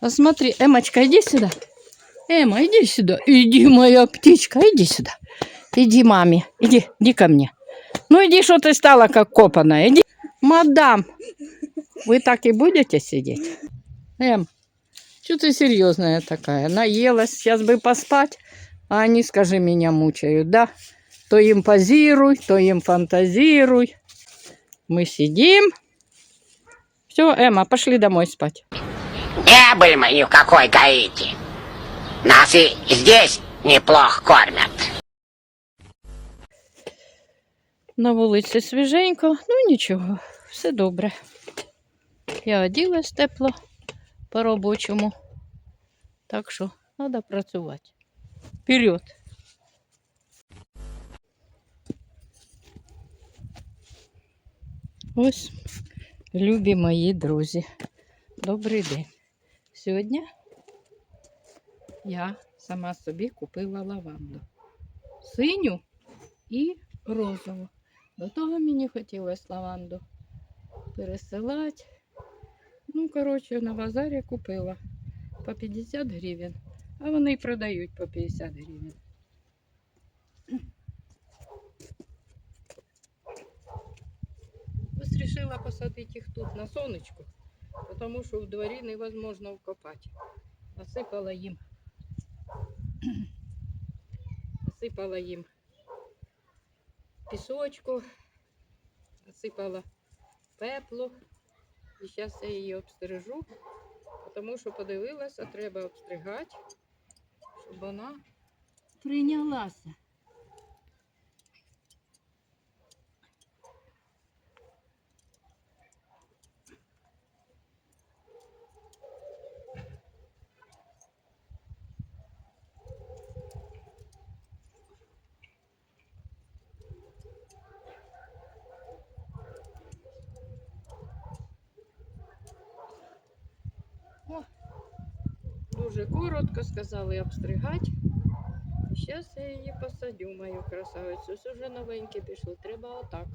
А смотри, Эмочка, иди сюда. Эма, иди сюда. Иди, моя птичка, иди сюда. Иди, маме. Иди, иди ко мне. Ну иди, что ты стала как копаная. Иди. Мадам, вы так и будете сидеть? Эм, что ты серьезная такая? Наелась, сейчас бы поспать, а они, скажи, меня мучают, да? То им позируй, то им фантазируй. Мы сидим. Все, Эмма, пошли домой спать. Не были мы ни в какой Гаити. Нас и здесь неплохо кормят. На вулиці свіженько, ну нічого, все добре. Я оділась тепло по-робочому. Так що треба працювати. Вперед! Ось, любі мої друзі. Добрий день. Сьогодні я сама собі купила лаванду. Синю і розову. До того мені хотілося лаванду пересилати. Ну, коротше, на базарі купила по 50 гривень, а вони й продають по 50 гривень. Ось вирішила посадити їх тут на сонечку, Тому що в дворі невозможно вкопати. Насипала їм. Насипала їм пісочку, насипала пеплу. І зараз я її обстрижу, тому що подивилася, треба обстригати, щоб вона прийнялася. Дуже коротко сказали обстригати. Зараз я її посадю, мою красавицю. Ось уже новеньке пішло. Треба отак.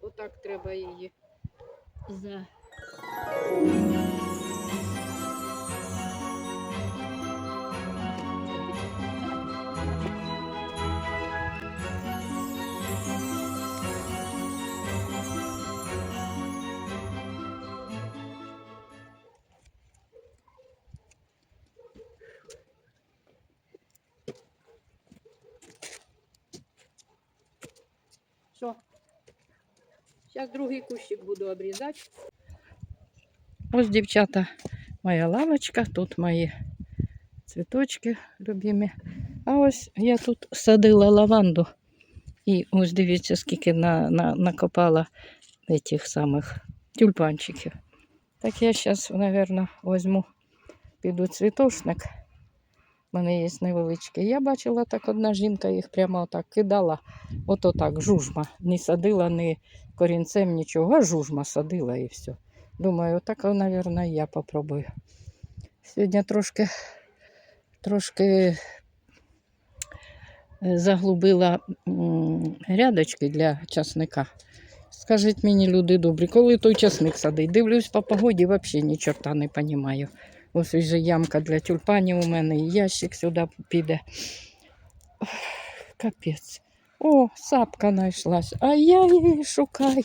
Отак треба її за. Все. Зараз другий кущик буду обрізати. Ось, дівчата, моя лавочка, тут мої цвіточки любимі. А ось я тут садила лаванду. І ось дивіться, скільки на, на, накопала тих самих тюльпанчиків. Так я зараз, мабуть, візьму, піду цвітошник. У мене є невеличкий. Я бачила, так одна жінка їх прямо отак кидала. Ото так, жужма. Не садила ні корінцем, нічого, а жужма садила і все. Думаю, так, мабуть, я попробую. Сьогодні трошки, трошки е, заглубила м, грядочки для часника. Скажіть мені, люди добрі, коли той часник садить? Дивлюсь по погоді, взагалі ні чорта не розумію. Ось вже ямка для тюльпанів у мене, і ящик сюди піде. Ох, Капець. О, сапка знайшлась, а я її шукаю.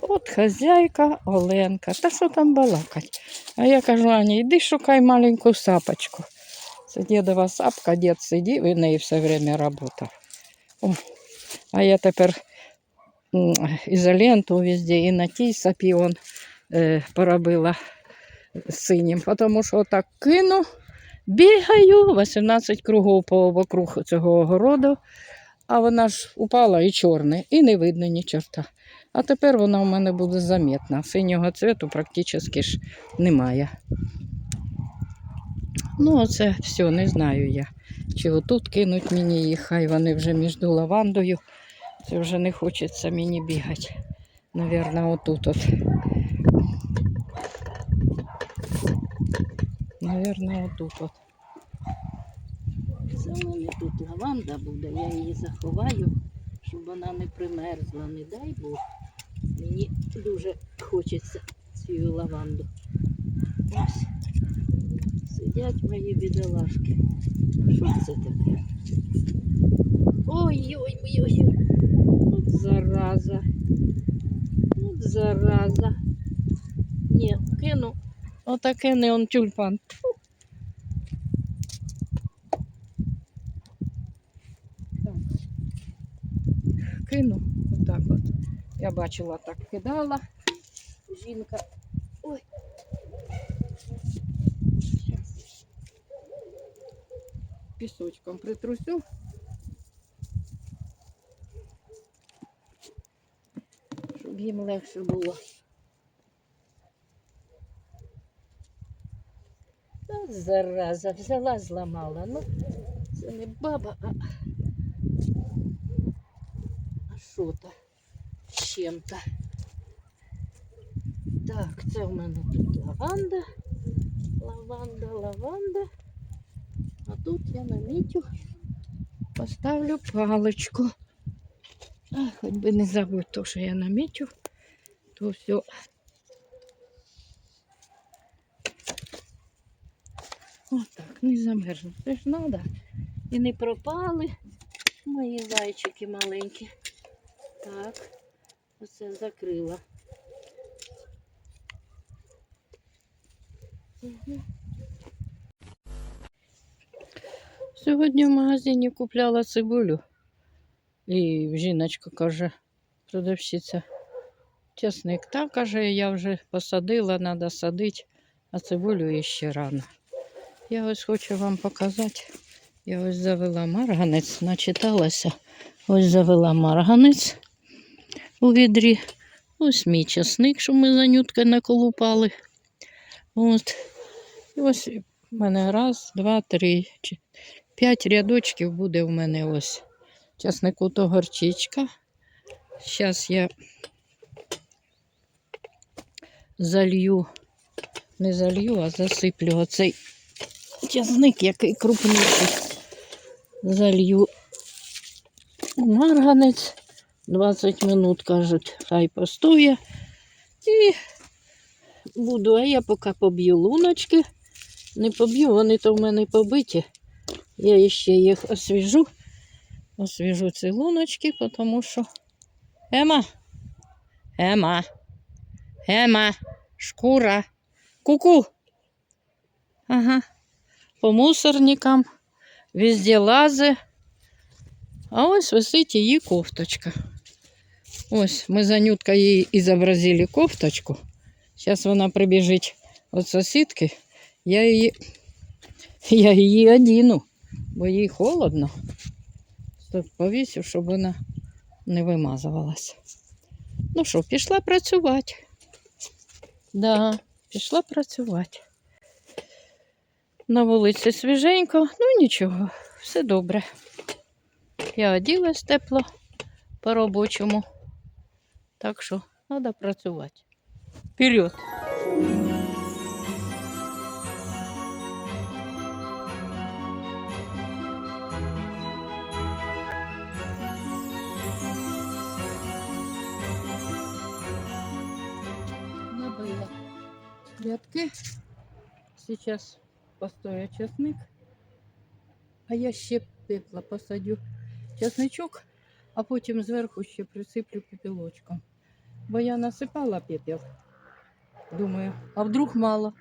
От хазяйка Оленка. Та що там балакать? А я кажу, Ані, йди шукай маленьку сапочку. Це дідова сапка, дід сидів і неї все время працював. О, А я тепер м, ізоленту везде і на тій сапі он, е, поробила Синім, тому що отак кину, бігаю, 18 кругов по вокруг цього огороду, а вона ж упала і чорне, і не видно ні чорта. А тепер вона у мене буде замітна. Синього цвету практично ж немає. Ну, оце все, не знаю я. Чи отут кинуть мені їх, хай вони вже між лавандою. Це вже не хочеться мені бігати. Навірно, отут от. Навірно, отут от. Це у мене тут лаванда буде, я її заховаю, щоб вона не примерзла, не дай Бог. Мені дуже хочеться цю лаванду. Ось. Їдять мої бідолашки. Що це таке? Ой-ой-ой. От зараза. От зараза. Ні, кину. Отаке не он тюльпан. Тьфу. Так. Кину. Отак от. Я бачила, так кидала. Жінка. Ой. Щас. Пісочком притрусю. Щоб їм легше було. Зараза, взяла, зламала. Ну, це не баба, а. А що то? Чим-то. Так, це в мене тут лаванда. Лаванда, лаванда. А тут я на мітю поставлю паличку. А, хоч би не забудь то, що я намітю, то все. Отак, не замерзну. Це ж треба. І не пропали мої зайчики маленькі. Так, оце закрила. Сьогодні в магазині купляла цибулю. І жіночка каже, продавщиця, чесник, та каже, я вже посадила, треба садити, а цибулю іще рано. Я ось хочу вам показати. Я ось завела марганець, начиталася. Ось завела марганець у відрі. Ось мій чесник, що ми за нюткою наколупали. От. І ось у мене раз, два, три, п'ять рядочків буде у мене ось часнику то горчичка. Зараз я залью, не залью, а засиплю оцей часник, який крупніший. Залью марганець. 20 минут, кажуть, хай постоє. І буду, а я поки поб'ю луночки. Не поб'ю, вони то в мене побиті. Я ще їх освіжу. Освіжу ці луночки, тому що. Ема. Ема. Ема. Шкура. Ку-ку. Ага. По мусорникам. Везде лази. А ось висить її кофточка. Ось, ми за Нюткою їй і зобразили кофточку. Зараз вона прибіжить від сусідки. Я її, я її одіну, бо їй холодно. Тут повісив, щоб вона не вимазувалася. Ну що, пішла працювати. Да, пішла працювати. На вулиці свіженько, ну нічого, все добре. Я оділась тепло по-робочому. Так що треба працювати. Вперед! Грядки. Сейчас постою чесник. А я ще пепла посадю чесничок, а потім зверху ще присиплю пепелочком. Бо я насипала пепел. Думаю, а вдруг мало,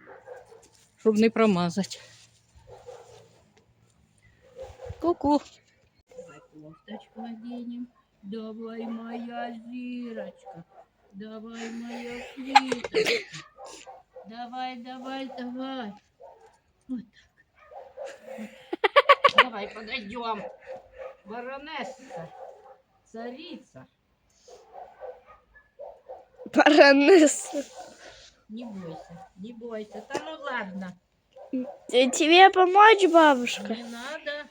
щоб не промазати. Ку-ку. Давай кофточку оденем. Давай, моя зирочка. Давай, моя квиточка. Давай, давай, давай. Вот так. Давай подойдем. Баронесса. Царица. Баронесса. Не бойся, не бойся. Да ну ладно, Тебе помочь, бабушка? не надо.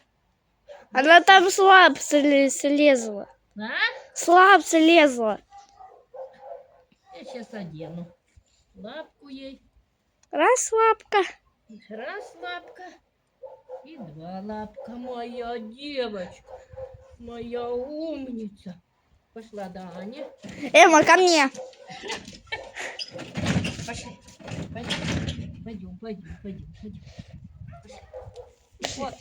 Она там слаб сле- слезла. А? Слаб слезла. Я сейчас одену. Лапку ей. Раз лапка. Раз лапка. И два лапка. Моя девочка. Моя умница. Пошла до Ани. Эмма, ко мне. Пошли. Пойдем, пойдем, пойдем, пойдем. Вот.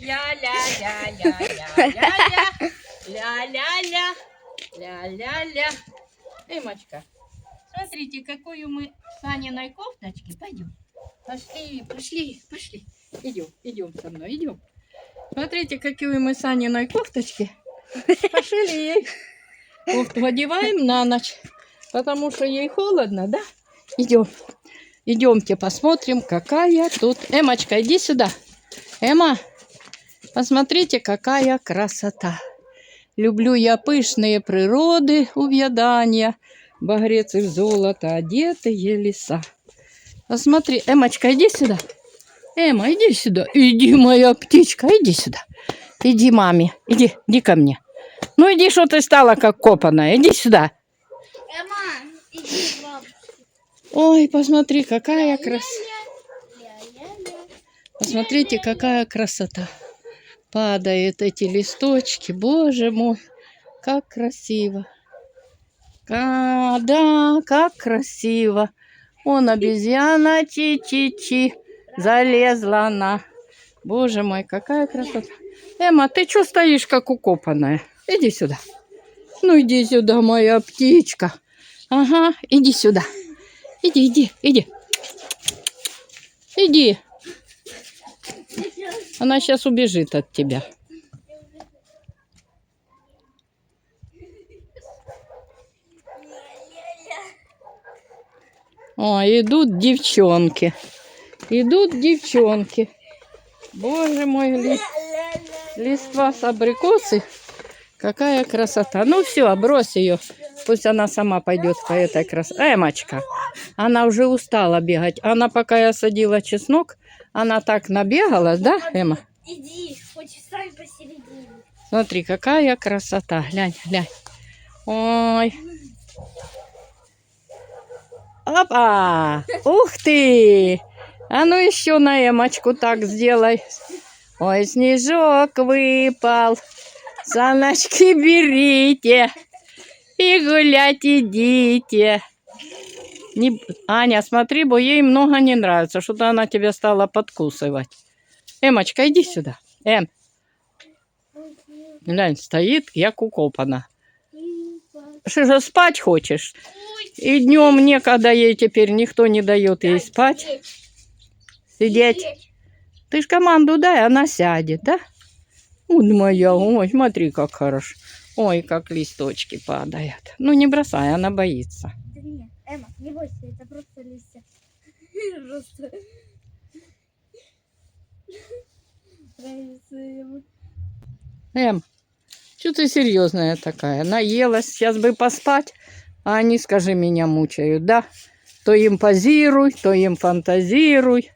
Ля-ля-ля-ля-ля-ля-ля. Ля-ля-ля. Ля-ля-ля. Эмочка, смотрите, какую мы с Аниной кофточки. Пойдем. Пошли, пошли, пошли. Идем, идем со мной, идем. Смотрите, какие мы с Аниной кофточки. Пошли ей. Кофту одеваем на ночь, потому что ей холодно, да? Идем. Идемте посмотрим, какая тут... Эмочка, иди сюда. Эма, посмотрите, какая красота. Люблю я пышные природы, увядания, багрецы в золото одетые леса. Посмотри, Эмочка, иди сюда. Эма, иди сюда. Иди, моя птичка, иди сюда. Иди, маме, иди, иди ко мне. Ну иди, что ты стала как копаная. Иди сюда. Эма, иди. Ой, посмотри, какая красота. Посмотрите, какая красота. Падают эти листочки. Боже мой, как красиво. А, да, как красиво. Он обезьяна чи-чи-чи. Залезла она. Боже мой, какая красота. Эмма, ты что стоишь, как укопанная? Иди сюда. Ну, иди сюда, моя птичка. Ага, иди сюда. Иди, иди, иди. Иди. Она сейчас убежит от тебя. О, идут девчонки. Идут девчонки. Боже мой, ли- листва с абрикосы. Какая красота. Ну все, брось ее. Пусть она сама пойдет по этой красоте. Эмочка, она уже устала бегать. Она, пока я садила чеснок, она так набегалась, да, Эма? Иди, хочешь встань посередине. Смотри, какая красота. Глянь, глянь. Ой. Опа! Ух ты! А ну еще на эмочку так сделай. Ой, снежок выпал. Саночки берите. И гулять идите. Не... Аня, смотри, бо ей много не нравится. Что-то она тебя стала подкусывать. Эмочка, иди сюда. Эм, Глянь, стоит, як укопана. Что же спать хочешь? И днем некогда ей теперь никто не дает ей спать. Сидеть. Ты ж команду дай, она сядет, да? Вот моя, ой, смотри, как хорошо. Ой, как листочки падают. Ну, не бросай, она боится. Да нет, Эма, не бойся, это просто листья. Просто. Эм, что ты серьезная такая? Наелась, сейчас бы поспать, а они, скажи, меня мучают, да? То им позируй, то им фантазируй.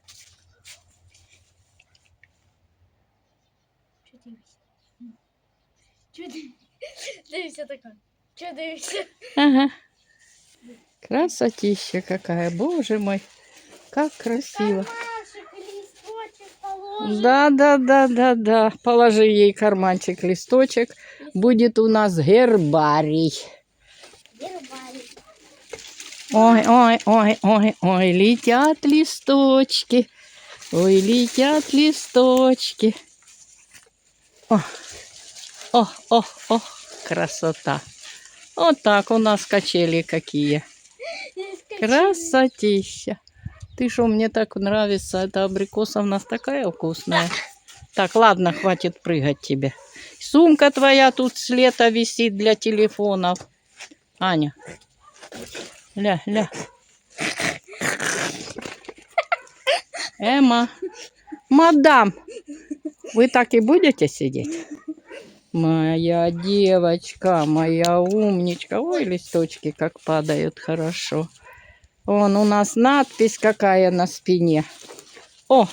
Дивишься такой. Че дивишься? Ага. Красотища какая, боже мой, как красиво. Да, да, да, да, да. Положи ей карманчик, листочек. Будет у нас гербарий. Ой, ой, ой, ой, ой, летят листочки. Ой, летят листочки. О, о, о, о, красота. Вот так у нас качели какие. Красотища. Ты что, мне так нравится. Эта абрикоса у нас такая вкусная. Так, ладно, хватит прыгать тебе. Сумка твоя тут с лета висит для телефонов. Аня. Ля, ля. Эмма. Мадам, вы так и будете сидеть? Моя девочка, моя умничка. Ой, листочки как падают хорошо. Вон у нас надпись какая на спине. О,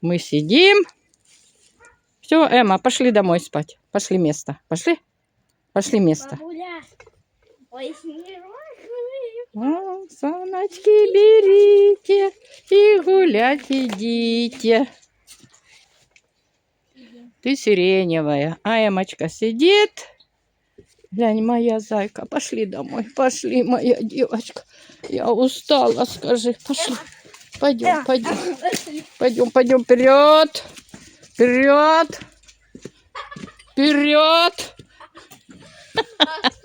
мы сидим. Все, Эмма, пошли домой спать. Пошли место. Пошли? Пошли место. Бабуля. Ой, саночки берите и гулять идите. Ты сиреневая, а Эмочка сидит. Глянь, моя зайка, пошли домой, пошли, моя девочка. Я устала, скажи, пошли. Пойдем, пойдем. Пойдем, пойдем вперед. Вперед! Вперед!